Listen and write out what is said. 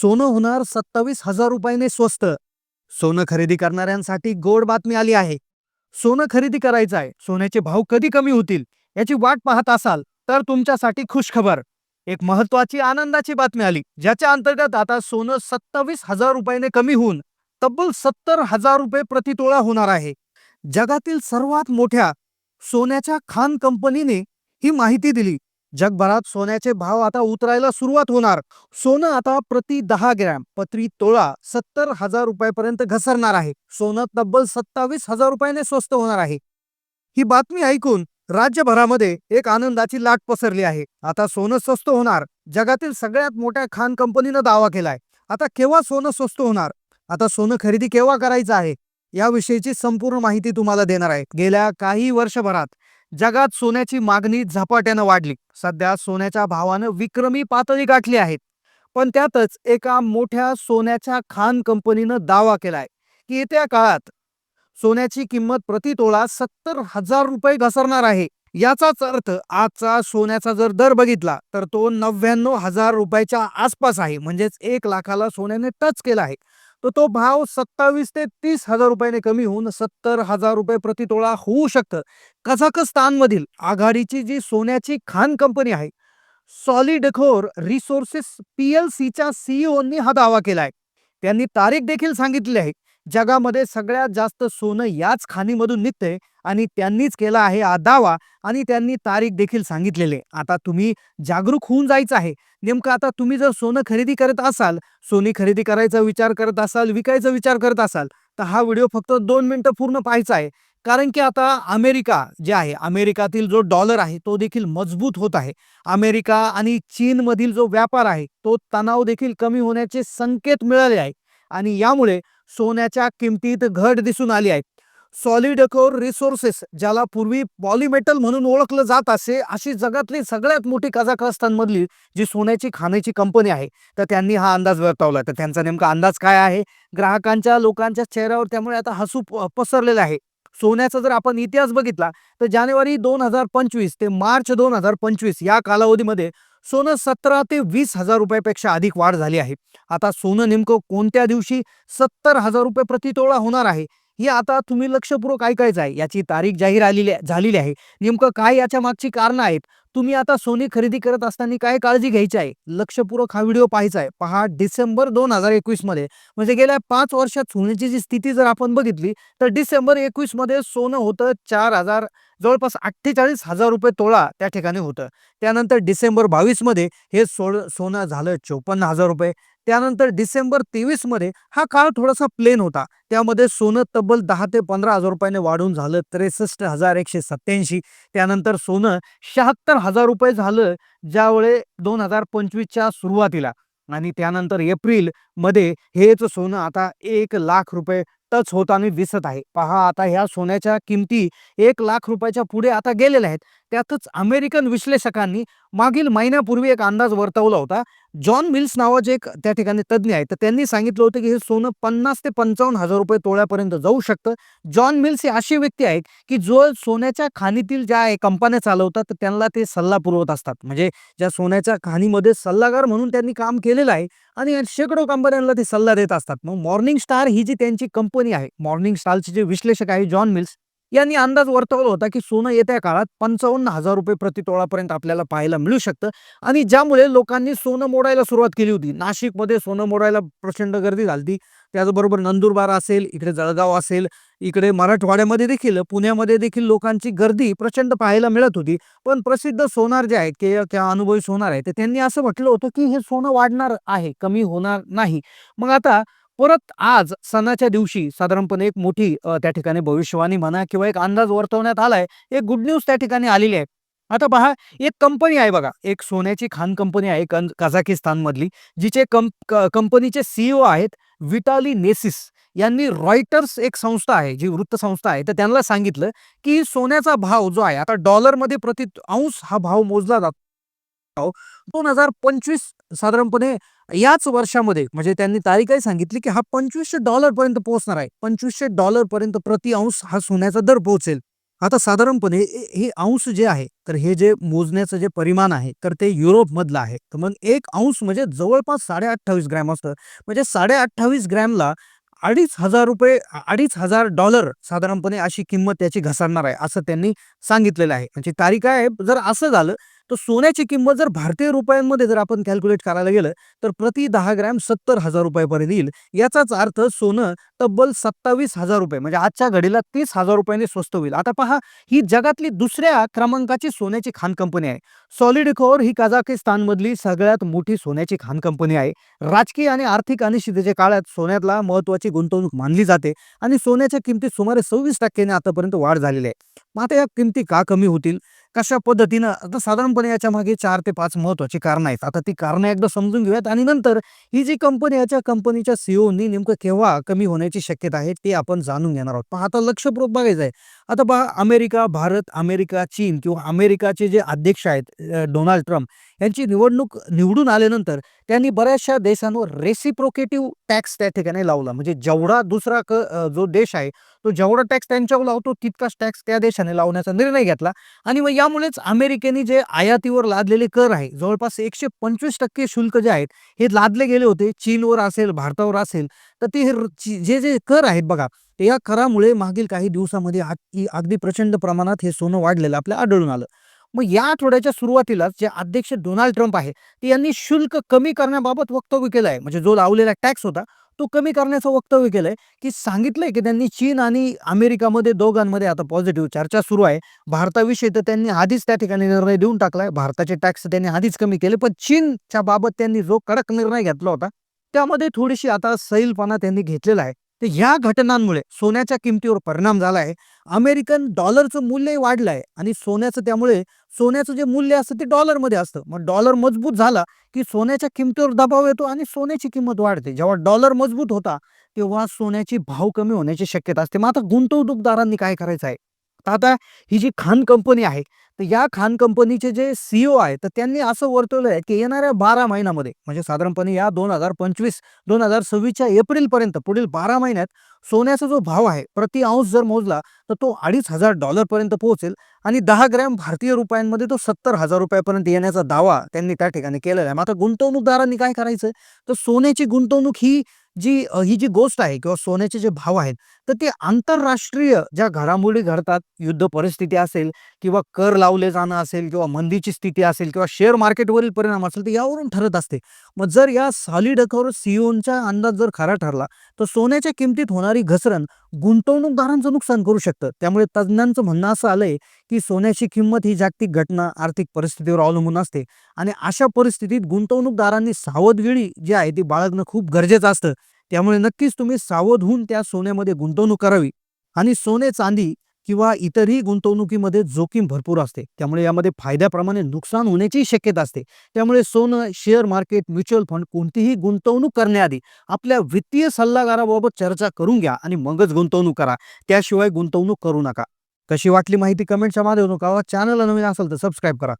सोनं होणार सत्तावीस हजार रुपयाने स्वस्त. सोनं खरेदी करणाऱ्यांसाठी गोड बातमी आली आहे. सोनं खरेदी करायचं आहे सोन्याचे भाव कधी कमी होतील याची वाट पाहत असाल तर तुमच्यासाठी खुशखबर. एक महत्वाची आनंदाची बातमी आली ज्याच्या अंतर्गत आता सोनं सत्तावीस हजार रुपयाने कमी होऊन तब्बल सत्तर हजार रुपये प्रतितोळा होणार आहे. जगातील सर्वात मोठ्या सोन्याच्या खान कंपनीने ही माहिती दिली. जगभरात सोन्याचे भाव आता उतरायला सुरुवात होणार. सोनं आता प्रति दहा ग्रॅम प्रति तोळा सत्तर हजार रुपयापर्यंत घसरणार आहे. सोनं तब्बल सत्तावीस हजार रुपयाने स्वस्त होणार आहे. ही बातमी ऐकून राज्यभरामध्ये एक आनंदाची लाट पसरली आहे. आता सोनं स्वस्त होणार. जगातील सगळ्यात मोठ्या खान कंपनीनं दावा केलाय. आता केव्हा सोनं स्वस्त होणार? आता सोनं खरेदी केव्हा करायचं आहे? याविषयीची संपूर्ण माहिती तुम्हाला देणार आहे. गेल्या काही वर्षभरात जगात सोन्याची मागणी झपाट्यानं वाढली. सध्या सोन्याच्या भावानं विक्रमी पातळी गाठली आहेत. पण त्यातच एका मोठ्या सोन्याच्या खान कंपनीनं दावा केलाय की येत्या काळात सोन्याची किंमत प्रति तोळा सत्तर हजार रुपये घसरणार आहे. याचाच अर्थ आजचा सोन्याचा जर दर बघितला तर तो नव्याण्णव हजार रुपयाच्या आसपास आहे. म्हणजेच एक लाखाला सोन्याने टच केला आहे. तर तो भाव सत्तावीस ते तीस हजार रुपयाने कमी होऊन सत्तर हजार रुपये प्रति तोळा होऊ शकतं. कझाकस्तानमधील आघाडीची जी सोन्याची खान कंपनी आहे सॉलिडखोर रिसोर्सेस पी एल सीच्या सीईओनी हा दावा केला आहे त्यांनी तारीख देखील सांगितली आहे जगामध्ये सगळ्यात जास्त सोनं याच खाणीमधून निघतंय आणि त्यांनीच केला आहे हा दावा आणि त्यांनी तारीख देखील सांगितलेले आता तुम्ही जागरूक होऊन जायचं आहे. नेमकं आता तुम्ही जर सोनं खरेदी करत असाल सोनी खरेदी करायचा विचार करत असाल विकायचा विचार करत असाल तर हा व्हिडिओ फक्त दोन मिनिटं पूर्ण पाहायचा आहे. कारण की आता अमेरिका जे आहे अमेरिकातील जो डॉलर आहे तो देखील मजबूत होत आहे. अमेरिका आणि चीनमधील जो व्यापार आहे तो तणाव देखील कमी होण्याचे संकेत मिळाले आहे आणि यामुळे सोन्याच्या किमतीत घट दिसून आली आहे. सॉलिडकोर रिसोर्सेस ज्याला पूर्वी पॉलिमेटल म्हणून ओळखलं जात असे अशी जगातली सगळ्यात मोठी कझाकस्तानमधली जी सोन्याची खाण्याची कंपनी आहे तर त्यांनी हा अंदाज वर्तवला. तर त्यांचा नेमका अंदाज काय आहे? ग्राहकांच्या लोकांच्या चेहऱ्यावर त्यामुळे आता हसू प- पसरलेलं आहे. सोन्याचा जर आपण इतिहास बघितला तर जानेवारी दोन हजार पंचवीस ते मार्च दोन हजार पंचवीस या कालावधीमध्ये सोनं सतरा ते वीस हजार रुपयापेक्षा अधिक वाढ झाली आहे. आता सोनं नेमकं कोणत्या दिवशी सत्तर हजार रुपये प्रति तोळा होणार आहे? ही आता तुम्ही लक्षपूर्वक ऐकायचं आहे. याची तारीख जाहीर आलेली आहे- झालेली आहे. नेमकं काय याच्या मागची कारणं आहेत? तुम्ही आता सोने खरेदी करत असताना काय काळजी घ्यायची आहे? लक्षपूर्वक हा व्हिडिओ पाहायचा आहे. पहा डिसेंबर दोन हजार एकवीसमध्ये म्हणजे गेल्या पाच वर्षात सोन्याची जी स्थिती जर आपण बघितली तर डिसेंबर एकवीसमध्ये सोनं होतं चार हजार जवळपास अठ्ठेचाळीस हजार रुपये तोळा त्या ठिकाणी होतं. त्यानंतर डिसेंबर बावीसमध्ये हे सोळ सोनं झालं चोपन्न हजार रुपये. त्यानंतर डिसेंबर तेवीसमध्ये हा काळ थोडासा प्लेन होता. त्यामध्ये सोनं तब्बल दहा ते पंधरा हजार रुपयाने वाढून झालं. त्रेसष्ट हजार एकशे सत्याऐंशी त्यानंतर सोनं शहात्तर हजार रुपये झालं ज्यावेळे दोन हजार पंचवीसच्या सुरुवातीला. आणि त्यानंतर एप्रिलमध्ये हेच सोनं आता एक लाख रुपये टच होताना दिसत आहे. पहा आता ह्या सोन्याच्या किमती एक लाख रुपयाच्या पुढे आता गेलेल्या आहेत. त्यातच अमेरिकन विश्लेषकांनी मागील महिन्यापूर्वी एक अंदाज वर्तवला होता. जॉन मिल्स नावाचे एक त्या ठिकाणी तज्ज्ञ आहे तर त्यांनी सांगितलं होतं की हे सोनं पन्नास ते पंचावन्न हजार रुपये तोळ्यापर्यंत जाऊ शकतं. जॉन मिल्स हे अशी व्यक्ती आहेत की जो सोन्याच्या खाणीतील ज्या कंपन्या चालवतात तर त्यांना ते सल्ला पुरवत असतात. म्हणजे ज्या सोन्याच्या खाणीमध्ये सल्लागार म्हणून त्यांनी काम केलेलं आहे आणि शेकडो कंपन्यांना ते सल्ला देत असतात. मग मॉर्निंग स्टार ही जी त्यांची कंपनी आहे मॉर्निंग स्टारचे जे विश्लेषक आहे जॉन मिल्स यांनी अंदाज वर्तवला होता की सोनं येत्या काळात पंचावन्न हजार रुपये प्रतितोळापर्यंत आपल्याला पाहायला मिळू शकतं. आणि ज्यामुळे लोकांनी सोनं मोडायला सुरुवात केली होती. नाशिकमध्ये सोनं मोडायला प्रचंड गर्दी झाली त्याचबरोबर नंदुरबार असेल इकडे जळगाव असेल इकडे मराठवाड्यामध्ये देखील पुण्यामध्ये देखील लोकांची गर्दी प्रचंड पाहायला मिळत होती. पण प्रसिद्ध सोनार जे आहेत के किंवा अनुभवी सोनार आहे तर त्यांनी असं म्हटलं होतं की हे सोनं वाढणार आहे कमी होणार नाही. मग आता परत आज सणाच्या दिवशी साधारणपणे एक मोठी त्या ठिकाणी भविष्यवाणी म्हणा किंवा एक अंदाज वर्तवण्यात आलाय एक गुड न्यूज त्या ठिकाणी आलेली आहे. आता पहा एक कंपनी आहे बघा एक सोन्याची खान कंपनी आहे कन कझाकिस्तान मधली जिचे कंप कंपनीचे सीईओ आहेत विटाली नेसिस. यांनी रॉयटर्स एक संस्था आहे जी वृत्तसंस्था आहे तर त्यांना सांगितलं की सोन्याचा भाव जो आहे आता डॉलरमध्ये प्रति अंश हा भाव मोजला जातो. हो. दोन हजार पंचवीस साधारणपणे याच वर्षामध्ये म्हणजे त्यांनी तारीखही सांगितली की हा पंचवीसशे डॉलर पर्यंत पोहोचणार आहे पंचवीसशे डॉलर पर्यंत प्रति अंश हा सोन्याचा दर पोहोचेल आता साधारणपणे हे अंश जे आहे, तर हे जे मोजण्याचं जे परिमाण आहे, तर ते युरोपमधलं आहे. तर मग एक अंश म्हणजे जवळपास 28.5 ग्रॅम असतं. म्हणजे 28.5 ग्रॅमला ₹2,500 $2,500 साधारणपणे अशी किंमत त्याची घसरणार आहे, असं त्यांनी सांगितलेलं आहे. म्हणजे तारीख आहे, जर असं झालं, तर सोन्याची किंमत जर भारतीय रुपयांमध्ये जर आपण कॅल्क्युलेट करायला गेलं, तर प्रति दहा ग्रॅम सत्तर हजार रुपयापर्यंत येईल. याचाच अर्थ सोनं तब्बल ₹27,000 म्हणजे आजच्या घडीला तीस हजार रुपयांनी स्वस्त होईल. आता पहा, ही जगातली दुसऱ्या क्रमांकाची सोन्याची खाण कंपनी आहे. सॉलिडकोर ही कझाकिस्तानमधली सगळ्यात मोठी सोन्याची खाण कंपनी आहे. राजकीय आणि आर्थिक अनिश्चिततेच्या काळात सोन्यातला महत्त्वाची गुंतवणूक मानली जाते आणि सोन्याच्या किमतीत सुमारे सव्वीस टक्क्याने आतापर्यंत वाढ झालेली आहे. मग आता या किमती का कमी होतील? कशा पद्धतीनं? आता साधारणपणे याच्या मागे चार ते पाच महत्त्वाची कारणं आहेत. आता ती कारणं एकदा समजून घेऊयात आणि नंतर ही जी कंपनी याच्या कंपनीच्या सीओनी नेमकं केव्हा कमी होण्याची शक्यता आहे, ते आपण जाणून घेणार आहोत. पहा, आता लक्षपूर्वक बघायचं आहे. आता पहा, अमेरिका, भारत, अमेरिका, चीन किंवा अमेरिकाचे जे अध्यक्ष आहेत डोनाल्ड ट्रम्प यांची निवडणूक निवडून आल्यानंतर त्यांनी बऱ्याचशा देशांवर रेसिप्रोकेटिव्ह टॅक्स त्या ठिकाणी लावला. म्हणजे जेवढा दुसरा क जो देश आहे, तो जेवढा टॅक्स त्यांच्यावर लावतो, तितकाच टॅक्स त्या देशाने लावण्याचा निर्णय घेतला आणि मग यामुळेच अमेरिकेने जे आयातीवर लादलेले कर आहे, जवळपास 125% शुल्क जे आहेत, हे लादले गेले होते. चीनवर असेल, भारतावर असेल, तर ते हे ची जे जे कर आहेत बघा, या करामुळे मागील काही दिवसामध्ये अगदी अगदी प्रचंड प्रमाणात हे सोनं वाढलेलं आपल्याला आढळून आलं. मग या आठवड्याच्या सुरुवातीलाच जे अध्यक्ष डोनाल्ड ट्रम्प आहे, ते यांनी शुल्क कमी करण्याबाबत वक्तव्य केलं आहे. म्हणजे जो लावलेला टॅक्स होता, तो कमी करण्याचं वक्तव्य केलंय, की सांगितलंय की त्यांनी चीन आणि अमेरिकामध्ये दोघांमध्ये आता पॉझिटिव्ह चर्चा सुरू आहे. भारताविषयी तर त्यांनी आधीच त्या ठिकाणी निर्णय देऊन टाकलाय. भारताचे टॅक्स त्यांनी आधीच कमी केले. पण चीनच्या बाबत त्यांनी जो कडक निर्णय घेतला होता, त्यामध्ये थोडीशी आता सैलपणा त्यांनी घेतलेला आहे. तर ह्या घटनांमुळे सोन्याच्या किमतीवर परिणाम झाला आहे. अमेरिकन डॉलरचं मूल्यही वाढलं आहे आणि सोन्याचं त्यामुळे सोन्याचं जे मूल्य असतं ते डॉलरमध्ये असतं. मग डॉलर मजबूत झाला, की सोन्याच्या किमतीवर दबाव येतो आणि सोन्याची किंमत वाढते. जेव्हा डॉलर मजबूत होता, तेव्हा सोन्याची भाव कमी होण्याची शक्यता असते. मग आता गुंतवणूकदारांनी काय करायचं आहे? तर आता ही जी खाण कंपनी आहे, तर या खाण कंपनीचे जे सीईओ आहे तर त्यांनी असं वर्तवलं आहे, की येणाऱ्या 12 महिन्यामध्ये म्हणजे साधारणपणे या 2025-2026च्या एप्रिलपर्यंत पुढील 12 महिन्यात सोन्याचा जो भाव आहे, प्रति अंश जर मोजला, तर तो अडीच हजार डॉलरपर्यंत पोहोचेल आणि दहा ग्रॅम भारतीय रुपयांमध्ये तो सत्तर हजार रुपयापर्यंत येण्याचा दावा त्यांनी त्या ठिकाणी केलेला आहे. मग आता गुंतवणूकदारांनी काय करायचं? तर सोन्याची गुंतवणूक ही जी ही जी गोष्ट आहे किंवा सोन्याचे जे भाव आहेत, तर ते आंतरराष्ट्रीय ज्या घडामोडी घडतात, युद्ध परिस्थिती असेल किंवा कर लावले जाणं असेल किंवा मंदीची स्थिती असेल किंवा शेअर मार्केटवरील परिणाम असेल, तर यावरून ठरत असते. मग जर या सॉलिडकोर सीओनचा अंदाज जर खरा ठरला, तर सोन्याच्या किमतीत होणारी घसरण गुंतवणूकदारांचं नुकसान करू शकतं. त्यामुळे तज्ज्ञांचं म्हणणं असं आलंय, की सोन्याची किंमत ही जागतिक घटना, आर्थिक परिस्थितीवर अवलंबून असते आणि अशा परिस्थितीत गुंतवणूकदारांनी सावधगिरी जी आहे, ती बाळगणं खूप गरजेचं असतं. त्यामुळे नक्कीच तुम्ही सावध होऊन त्या सोन्यामध्ये गुंतवणूक करावी आणि सोने, चांदी किंवा इतरही गुंतवणुकीमध्ये जोखीम भरपूर असते. त्यामुळे यामध्ये फायद्याप्रमाणे नुकसान होण्याचीही शक्यता असते. त्यामुळे सोनं, शेअर मार्केट, म्युच्युअल फंड कोणतीही गुंतवणूक करण्याआधी आपल्या वित्तीय सल्लागाराबाबत चर्चा करून घ्या आणि मगच गुंतवणूक करा. त्याशिवाय गुंतवणूक करू नका. कशी वाटली माहिती कमेंटच्या माध्यमातून कळवा. चॅनलला नवीन असेल तर सबस्क्राईब करा.